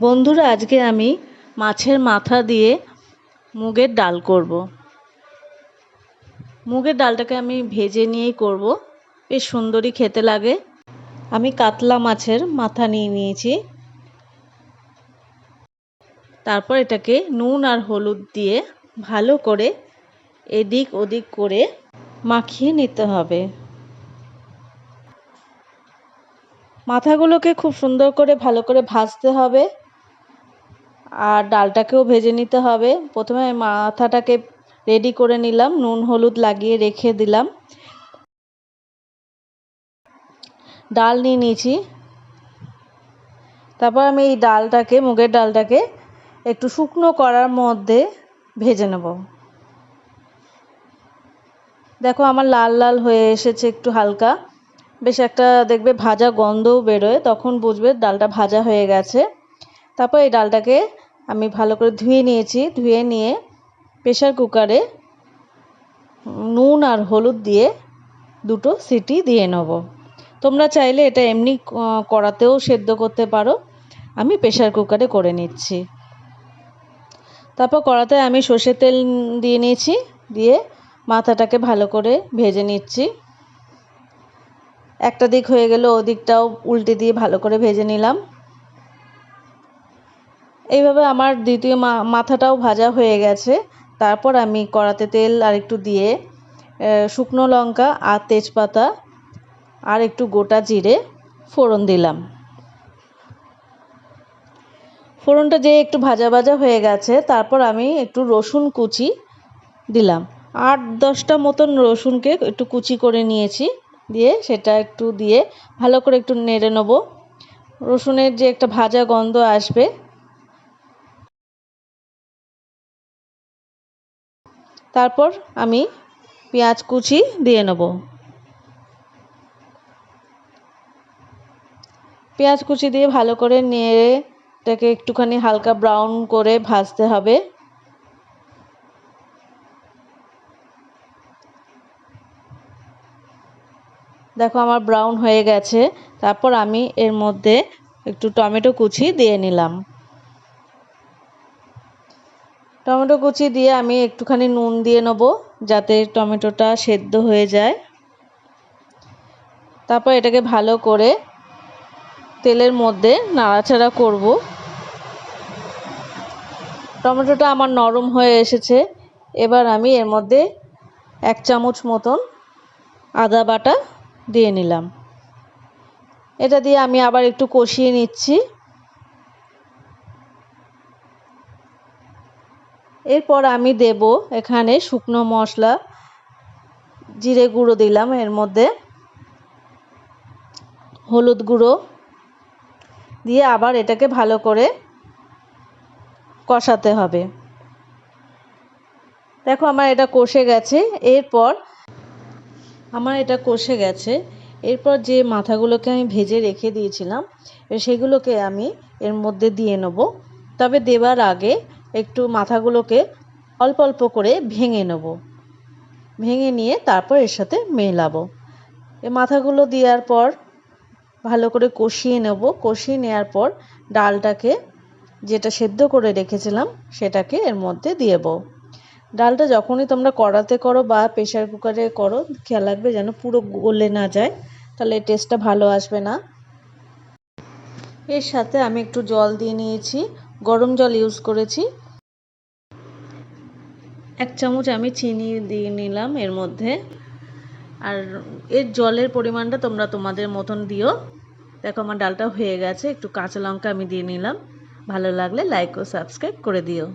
বন্ধুরা, আজকে আমি মাছের মাথা দিয়ে মুগের ডাল করব। মুগের ডালটাকে আমি ভেজে নিয়েই করব। বেশ সুন্দরই খেতে লাগে। আমি কাতলা মাছের মাথা নিয়ে নিয়েছি। তারপর এটাকে নুন আর হলুদ দিয়ে ভালো করে এদিক ওদিক করে মাখিয়ে নিতে হবে। মাথাগুলোকে খুব সুন্দর করে ভালো করে ভাজতে হবে। আর ডালটাকেও ভেজে নিতে হবে। প্রথমে মাথাটাকে রেডি করে নিলাম, নুন, হলুদ লাগিয়ে রেখে দিলাম। ডাল নিয়ে নিয়েছি। তারপর আমি এই ডালটাকে, মুগের ডালটাকে একটু শুকনো করার মধ্যে ভেজে নেব। দেখো আমার লাল লাল হয়ে এসেছে একটু হালকা। বেশ একটা দেখবে ভাজা গন্ধও বেরোয়, তখন বুঝবে ডালটা ভাজা হয়ে গেছে। তারপর এই ডালটাকে আমি ভালো করে ধুয়ে নিয়েছি। ধুয়ে নিয়ে প্রেশার কুকারে নুন আর হলুদ দিয়ে দুটো সিটি দিয়ে নেব। তোমরা চাইলে এটা এমনি কড়াতেও সেদ্ধ করতে পারো। আমি প্রেশার কুকারে করে নিচ্ছি। তারপর কড়াতে আমি সর্ষের তেল দিয়ে নিয়েছি, দিয়ে মাথাটাকে ভালো করে ভেজে নিচ্ছি। একটা দিক হয়ে গেল, ওদিকটাও উল্টে দিয়ে ভালো করে ভেজে নিলাম। এইভাবে আমার দ্বিতীয় মা, মাথাটাও ভাজা হয়ে গেছে। তারপর আমি কড়াতে তেল আর একটু দিয়ে শুকনো লঙ্কা আর তেজপাতা আর একটু গোটা জিরে ফোড়ন দিলাম। ফোড়নটা যে একটু ভাজা ভাজা হয়ে গেছে, তারপর আমি একটু রসুন কুচি দিলাম। আট দশটা মতন রসুনকে একটু কুচি করে নিয়েছি, দিয়ে সেটা একটু দিয়ে ভালো করে একটু নেড়ে নেব। রসুনের যে একটা ভাজা গন্ধ আসবে তারপর আমি পেঁয়াজ কুচি দিয়ে নেব। পেঁয়াজ কুচি দিয়ে ভালো করে নেড়ে এটাকে একটুখানি হালকা ব্রাউন করে ভাজতে হবে। দেখো আমার ব্রাউন হয়ে গেছে। তারপর আমি এর মধ্যে একটু টমেটো কুচি দিয়ে নিলাম। টমেটো কুচি দিয়ে আমি একটুখানি নুন দিয়ে নেব, যাতে টমেটোটা সেদ্ধ হয়ে যায়। তারপর এটাকে ভালো করে তেলের মধ্যে নাড়াচাড়া করব। টমেটোটা আমার নরম হয়ে এসেছে। এবার আমি এর মধ্যে এক চামচ মতন আদা বাটা দিয়ে নিলাম। এটা দিয়ে আমি আবার একটু কষিয়ে নিচ্ছি। এরপর আমি দেব এখানে শুকনো মশলা, জিরে গুঁড়ো দিলাম এর মধ্যে, হলুদ গুঁড়ো দিয়ে আবার এটাকে ভালো করে কষাতে হবে। দেখো আমার এটা কষে গেছে, এরপর আমার এটা কষে গেছে, এরপর যে মাথাগুলোকে আমি ভেজে রেখে দিয়েছিলাম, সেগুলোকে আমি এর মধ্যে দিয়ে নেব। তবে দেবার আগে একটু মাথাগুলোকে অল্প অল্প করে ভেঙে নেব। ভেঙে নিয়ে তারপর এর সাথে মেলাবো। এই মাথাগুলো দেওয়ার পর ভালো করে কষিয়ে নেব। কষিয়ে নেওয়ার পর ডালটাকে যেটা সেদ্ধ করে রেখেছিলাম সেটাকে এর মধ্যে দিয়েব ডালটা যখনই তোমরা কড়াতে করো বা প্রেশার কুকারে করো, খেয়াল রাখবে যেন পুরো গলে না যায়, তাহলে টেস্টটা ভালো আসবে না। এর সাথে আমি একটু জল দিয়ে নিয়েছি। গরম জল ইউজ করেছি। এক চামচ আমি চিনি দিয়ে নিলাম এর মধ্যে। আর এর জলের পরিমাণটা তোমরা তোমাদের মতন দিও। দেখো আমার ডালটা হয়ে গেছে, একটু কাঁচা লঙ্কা আমি দিয়ে নিলাম। ভালো লাগলে লাইক ও সাবস্ক্রাইব করে দিও।